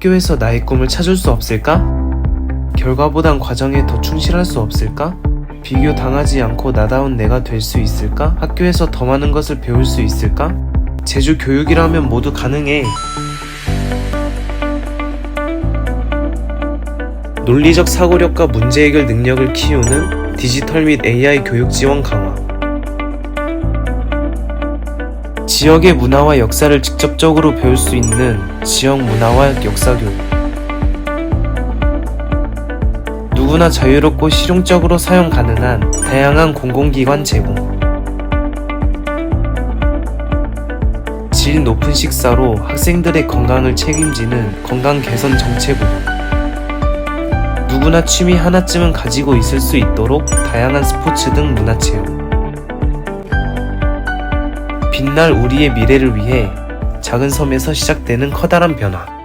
학교에서 나의 꿈을 찾을 수 없을까? 결과보단 과정에 더 충실할 수 없을까? 비교 당하지 않고 나다운 내가 될 수 있을까? 학교에서 더 많은 것을 배울 수 있을까? 제주 교육이라면 모두 가능해. 논리적 사고력과 문제 해결 능력을 키우는 디지털 및 AI 교육 지원 강화. 지역의 문화와 역사를 직접적으로 배울 수 있는 지역 문화와 역사 교육. 누구나 자유롭고 실용적으로 사용 가능한 다양한 공공기관 제공. 질 높은 식사로 학생들의 건강을 책임지는 건강 개선 정책 운영. 누구나 취미 하나쯤은 가지고 있을 수 있도록 다양한 스포츠 등 문화 체험. 빛날 우리의 미래를 위해 작은 섬에서 시작되는 커다란 변화.